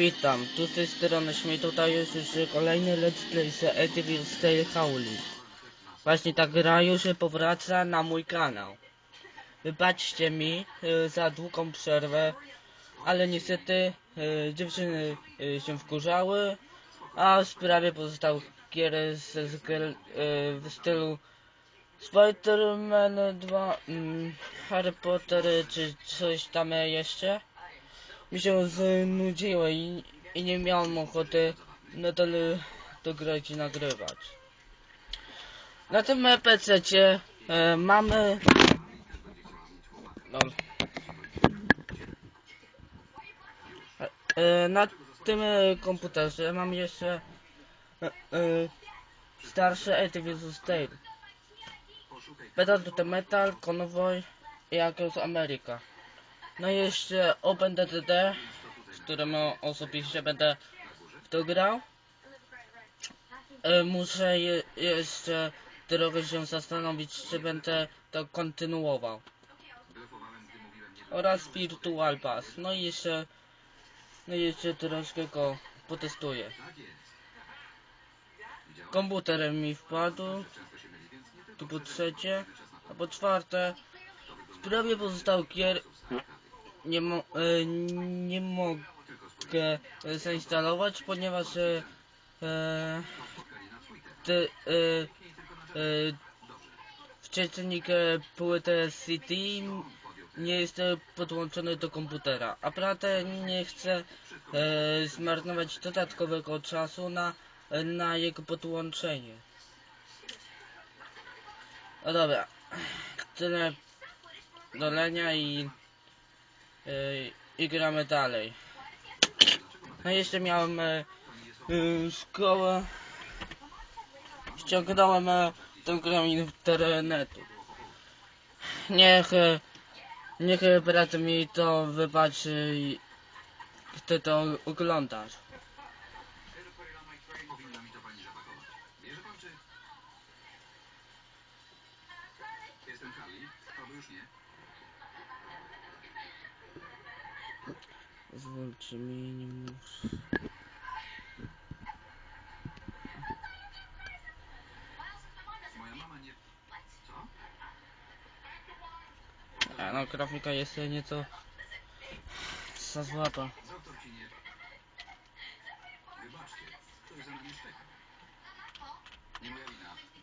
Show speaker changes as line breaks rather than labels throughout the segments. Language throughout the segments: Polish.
Witam, tu z tej strony Śmiej, tutaj już już kolejny let's play z Edwin Stale Howley. Właśnie ta gra już powraca na mój kanał. Wybaczcie mi y, za długą przerwę, ale niestety y, dziewczyny y, się wkurzały, a w sprawie pozostałych gier z, z y, w stylu Spider-Man 2, mm, Harry Potter czy coś tam jeszcze mi się znudziło i, i nie miałem ochoty nadal to grać i nagrywać. Na tym PC e, mamy no. e, na tym e, komputerze mam jeszcze e, e, starszy Activision Tale. Pedal to Metal, Convoy i Across America. No i jeszcze OpenDDD, z którym osobiście będę w to grał. E, Muszę je, jeszcze trochę się zastanowić, czy będę to kontynuował. Oraz Virtual Pass. No i jeszcze, no i jeszcze troszkę go potestuję. Komputer mi wpadł. Tu po trzecie. A po czwarte, w sprawie pozostałych gier nie, mo e, nie mogę zainstalować, ponieważ e, e, te, e, e, płyty CD nie jest podłączony do komputera, a prawdę nie chcę zmarnować dodatkowego czasu na, na jego podłączenie. No dobra, tyle. Dolenia i i gramy dalej. No jeszcze miałem e, e, szkołę. Ściągnąłem e, tę grę internetu. Niech, e, niech brat mi to wybaczy, ty to oglądasz. Zwolcie mi, nie muszę.
Moja mama nie... Co?
A no, grafika jest nieco za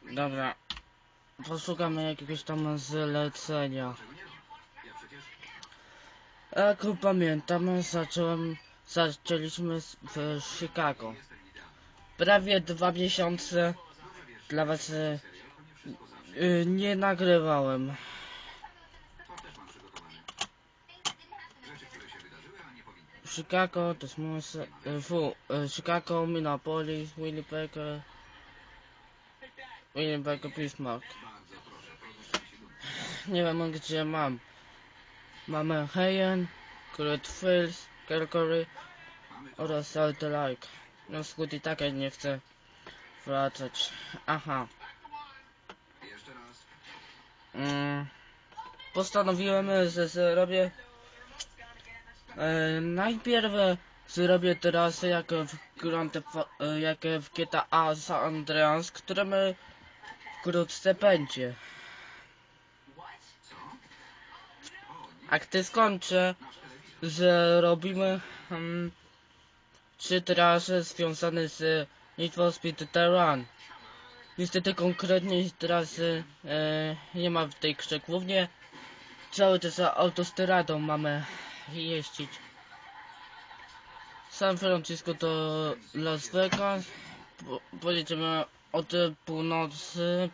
wina.
Dobra. Poszukamy jakiegoś tam zlecenia.
Czego nie ma? Ja przecież...
Jak pamiętam, zacząłem, zaczęliśmy w Chicago. Prawie dwa miesiące dla was e, y, nie nagrywałem. Chicago, mus, e, fu, e, Chicago, Minneapolis, Winnipeg, Winnipeg, Bismarck. Nie wiem gdzie mam. Mamy Heyen, Great Falls, Calgary oraz Salt Lake. No skut i tak nie chcę wracać. Aha. Mm, postanowiłem, że zrobię e, najpierw zrobię teraz jak w Grand e, jak w GTA San Andreas, którym e, wkrótce będzie.
Co? O, nie.
A gdy skończę,
telewizor.
zrobimy um, trzy trasy związane z Need for Speed The Run. Niestety konkretnej trasy e, nie ma w tej grze. Głównie cały czas autostradą mamy jeździć. San Francisco do Las Vegas. Po, pojedziemy od północy.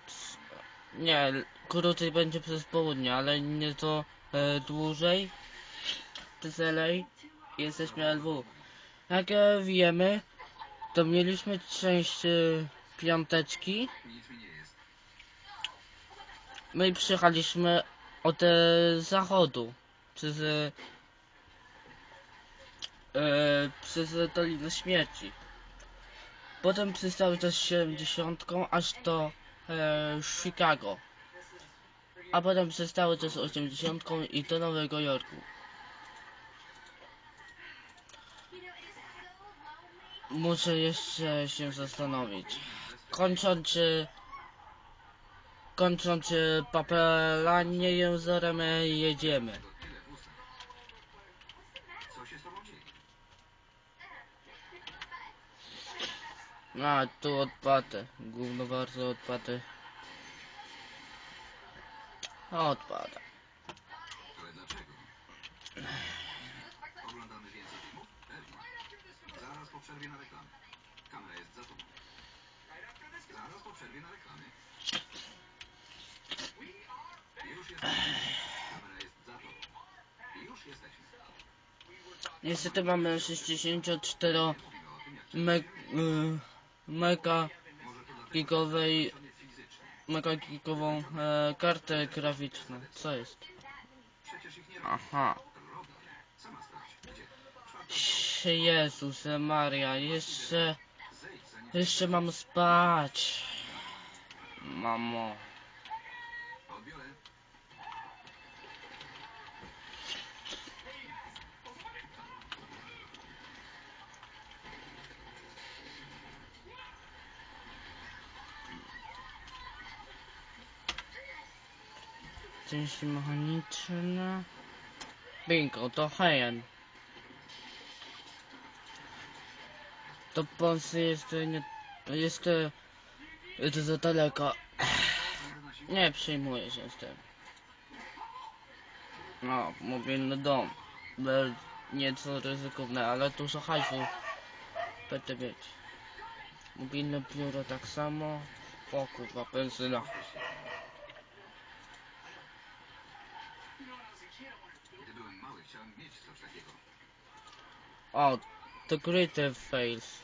Nie, krócej będzie przez południe, ale nie to dłużej. To z LA. Jesteśmy LW. Jak e, wiemy, to mieliśmy część e, piąteczki. My przyjechaliśmy od e, zachodu. Przez e, e, przez Dolinę Śmierci. Potem cały czas 70 aż do e, Chicago. A potem przez cały czas 80 i do Nowego Jorku. muszę jeszcze się zastanowić. Kończąc, y, kończąc y, papelanie jęzorem y, jedziemy.
Z?
A, tu odpady. Gówno bardzo odpady. Odpada.
Oglądamy więcej filmów? Pewnie. Zaraz po przerwie na reklamę. Kamera jest za tobą. Zaraz po przerwie na reklamę. Już jesteśmy. Kamera jest za tobą. Już jesteśmy.
Niestety mamy 64
Mówimy o tym, jak
me, y, mega gigowej. Mega e, kartę graficzną. Co jest? Aha. Jezus Maria, jeszcze, jeszcze mam spać. Mamo. Części mechaniczne. Bingo, to Heian. To Polsce jest nie, jest e, to za daleko. Nie przejmuję się z tym. No, mobilny dom. Nieco ryzykowne, ale dużo hajsu będę mieć. Mobilne biuro tak samo. O kurwa, benzyna.
Gdy byłem mały, chciałem mieć coś takiego.
O, to Greater Fails.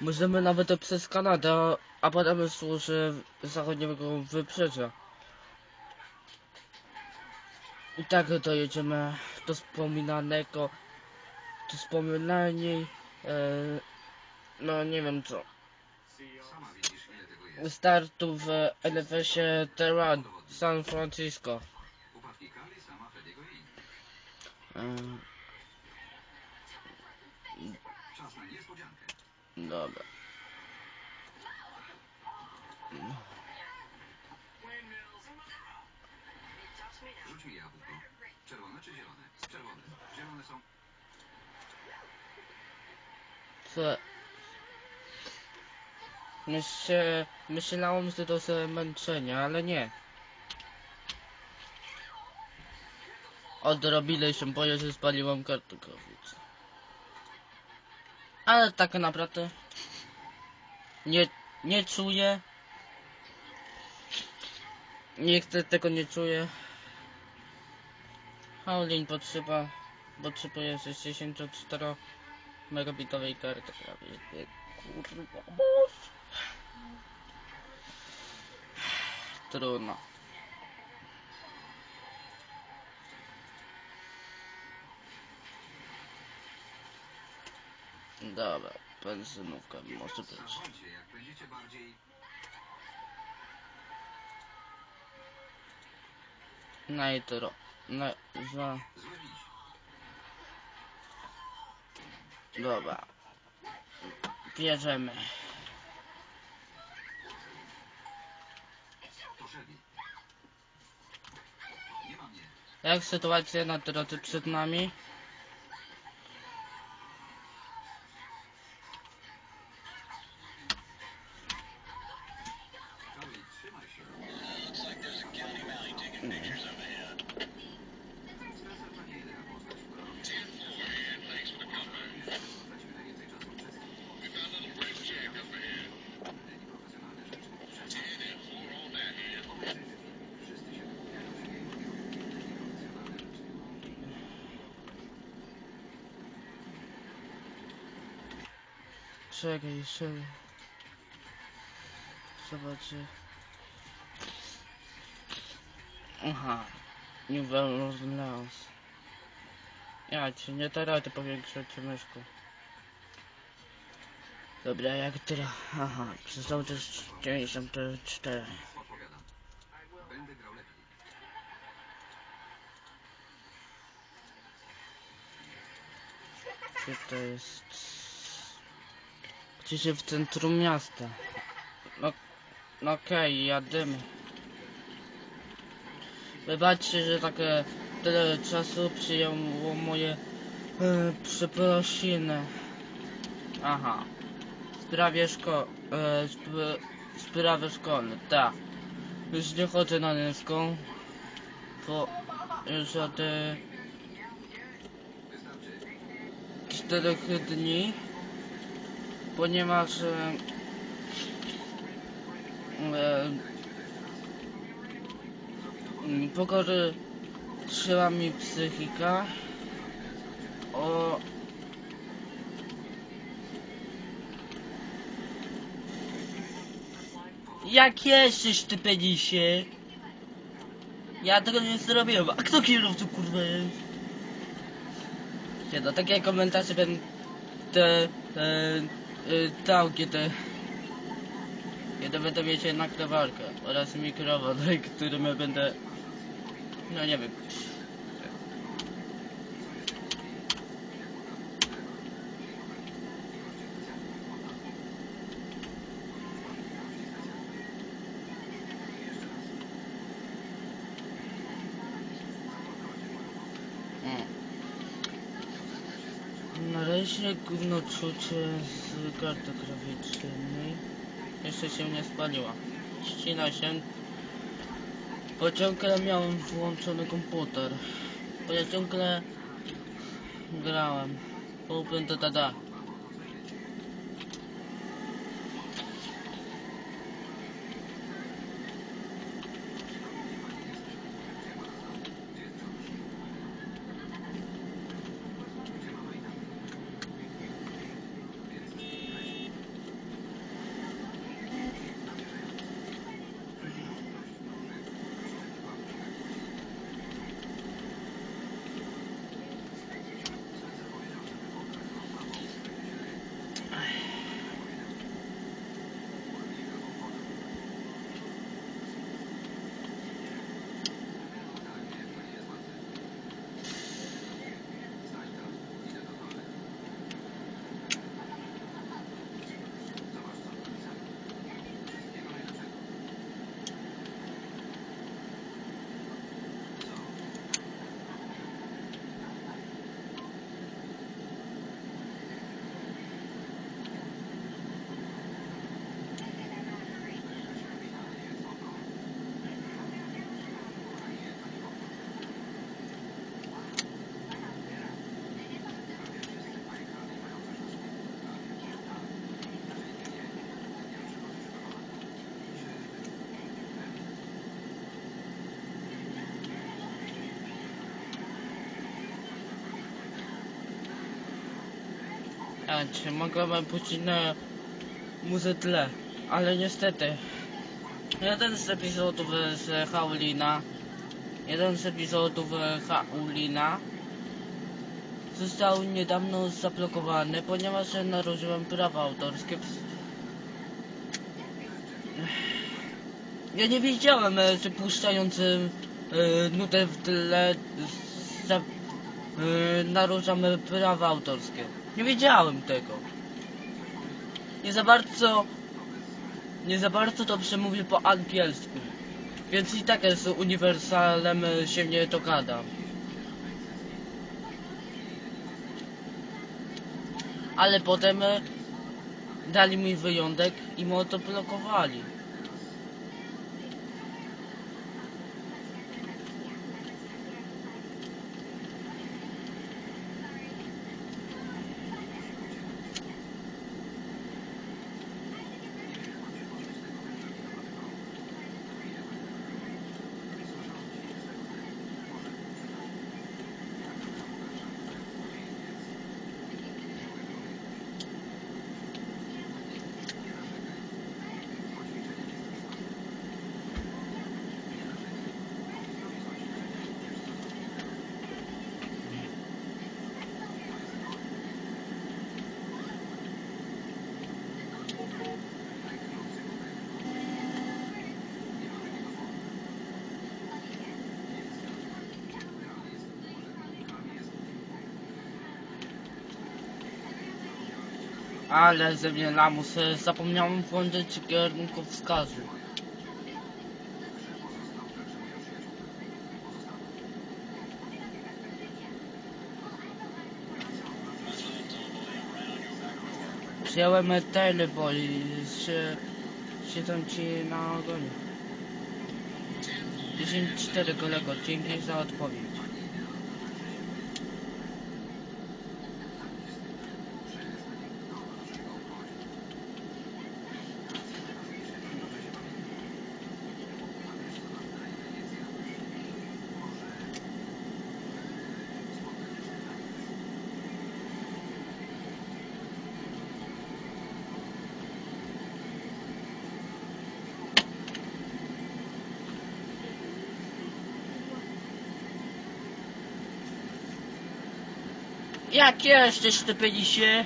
Możemy nawet przez Kanadę, a potem służy zachodniego wybrzeża. I tak dojedziemy do wspominanego, do wspominanej, e, no nie wiem co, startu w LFS-ie Terran San Francisco. E, dobra.
Rzuć mi jabłko. Czerwone czy zielone? Czerwone. Zielone są...
Co? Myślę, myślałem, że to zmęczenie, ale nie. Odrobinę się boję, że spaliłem kartę graficzną. Ale tak naprawdę nie, nie czuję. Nikt tego nie czuje. Howlin potrzeba, potrzebuje 64 megabitowej karty graficznej. Kurwa. Trudno. Dobra, benzynówka może być.
Będziecie bardziej...
Nitro. Na, za,
Zły wiś.
dobra. Bierzemy. Jak sytuacja na drodze przed nami? Czekaj, jeszcze. Zobaczę. Aha. Balance Lance. Ja ci nie teraz to powiększać myszku. Dobra, jak teraz? Aha, przestał też 94.
Odpowiadam. Będę grał
to jest? Gdzieś w centrum miasta. No, no okej, jadymy. Wybaczcie, że takie tyle czasu przyjęło moje e, przeprosiny. Aha. Sprawie szko... E, sp sprawy szkolne, tak. Już nie chodzę na nieską. Bo już od e, czterech dni. Ponieważ e, e, mi psychika. O Jak jesteś ty penisie? Ja tego nie zrobiłem. A kto kierowcą kurwa jest? Nie no, takie komentarze będę te, y, całkie te kiedy będę mieć jednak lewarkę oraz mikrofon, którym ja będę no nie wiem Mm. Na razie gówno czucie z karty graficznej. Jeszcze się nie spaliła. Ścina się. Bo ciągle miałem włączony komputer. Bo ciągle grałem. Open to tada. A, czy mogłem puścić na muzę tle, ale niestety jeden z epizodów z Haulina jeden z epizodów Haulina został niedawno zablokowany, ponieważ narużyłem prawa autorskie. Ja nie wiedziałem, że puszczając e, nutę w tle e, naruszamy prawa autorskie. Nie wiedziałem tego. Nie za bardzo... Nie za bardzo dobrze mówię po angielsku. Więc i tak z uniwersalem się nie dogadam. Ale potem e, dali mi wyjątek i mu to blokowali. Ale ze mnie lamus, e, zapomniałem włączyć kierunkowskazu. Przyjąłem tele, bo i się, siedzą ci na ogonie. 10-4 kolego, dzięki za odpowiedź. Jak jeszcze szczepili się?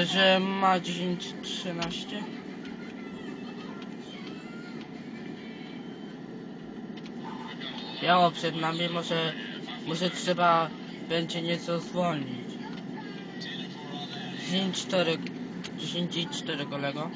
To, że ma 10-13? Biało przed nami, może, może trzeba będzie nieco zwolnić. 10-4, 10-4 kolego.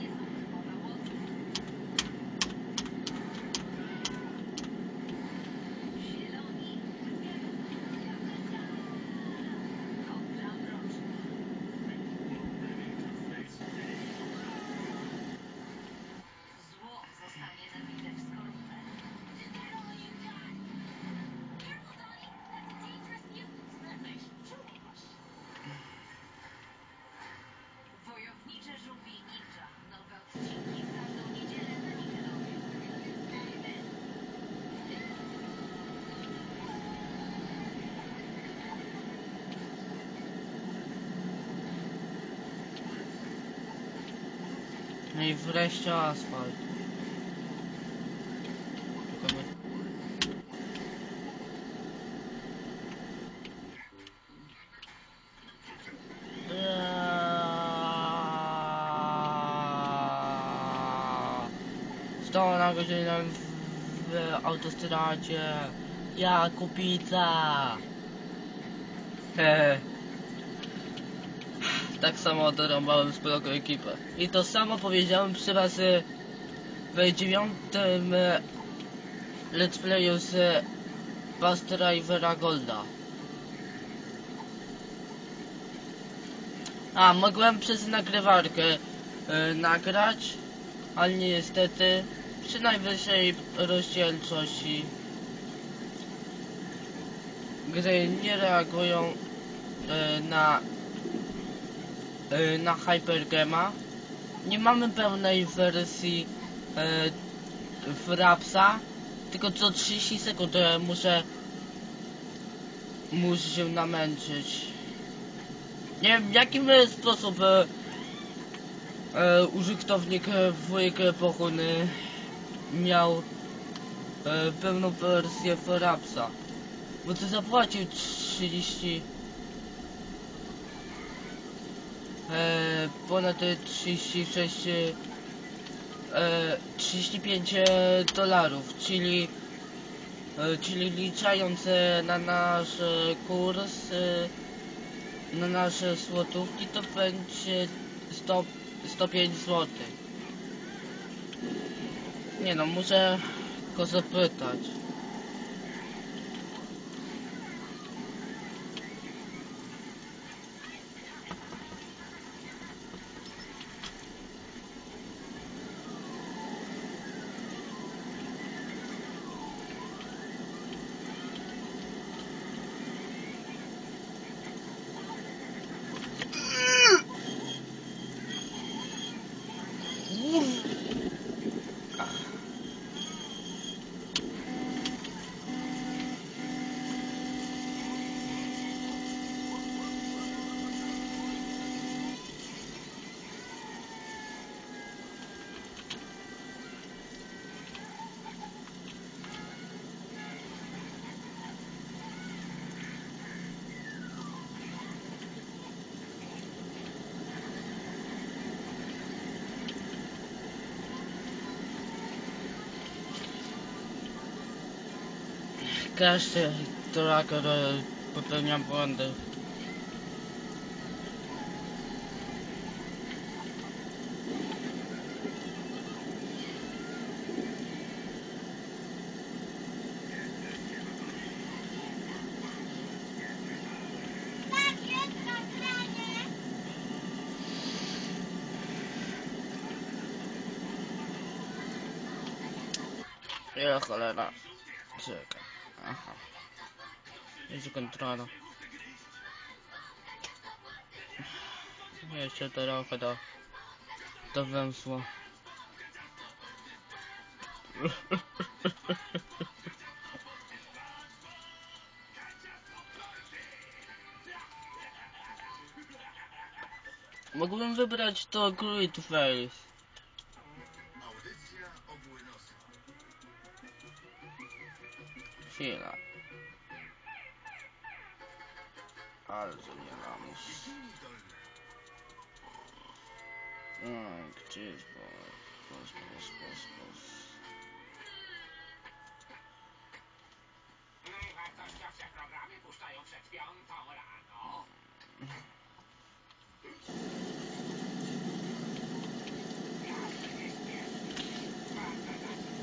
No i wreszcie asfalt. Tylko my... Eee. Na godzinę w, w autostradzie. Ja kupica. Hehe. Tak samo dorąbałem progu ekipę. I to samo powiedziałem przy razy w dziewiątym e, let's playu z Bus Drivera Golda. A, mogłem przez nagrywarkę e, nagrać, ale niestety przy najwyższej rozdzielczości gry nie reagują e, na e, na Hypergama. Nie mamy pełnej wersji Frapsa, tylko co 30 sekund muszę muszę się namęczyć. Nie wiem w jakim sposób e, e, użytkownik wujek pochłony miał e, pełną wersję Frapsa. Bo to zapłacił 30 e, ponad 36 e, 35 dolarów, czyli e, czyli liczając e, na nasz e, kurs, e, na nasze złotówki, to będzie 100, 105 zł. Nie no, muszę go zapytać. Każdy e, popełnia błędy. Ja cholera. Czekaj. Aha. Jest kontrola. Jeszcze trochę do, do węzła. Mógłbym wybrać to Great Face. Chwila. Że nie mam. A, gdzie jest bo? Pos, pos, pos,
programy puszczają przed piątą rano. Jasne, nie śpiesz. Bardzo zacnie.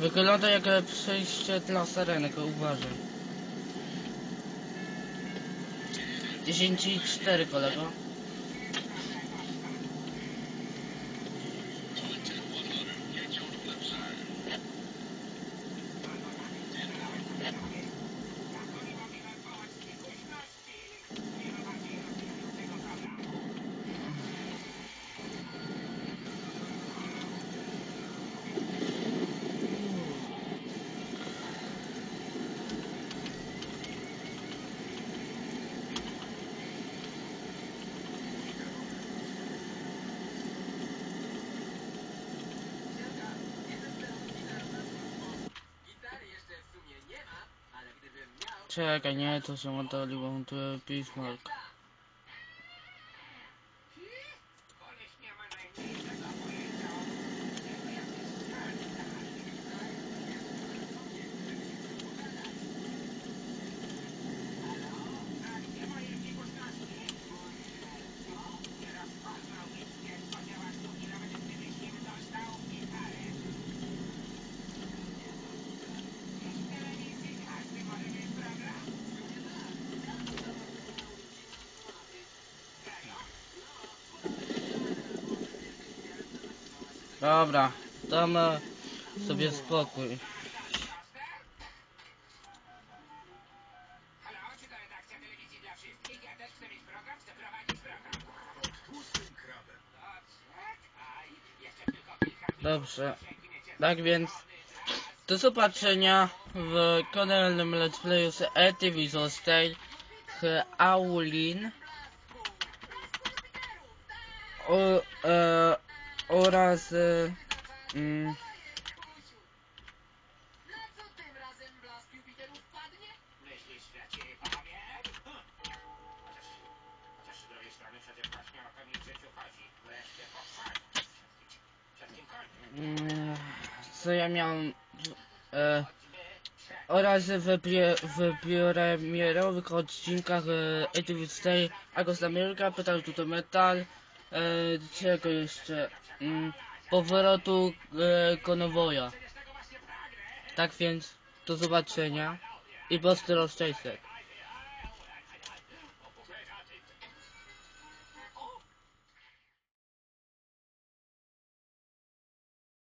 Wygląda jak przejście dla serenek, uważaj. 10 i 4 kolego. Czekaj, nie, to są oddaliło tu Bismarck.
Jeszcze tylko kilka minut.
Dobrze.
Przegniecie
Tak więc, do zobaczenia w kolejnym let's playu z ETV Zostaj Aulin
kimkolwiek.
Mm, Co ja miałem... E, oraz w, prie, w premierowych odcinkach e, Activity Stay, Agos America, Pytał tutaj Metal, czego jeszcze? Mm, powrotu e, Konowoja. Tak więc, do zobaczenia i prosty rozczejsek.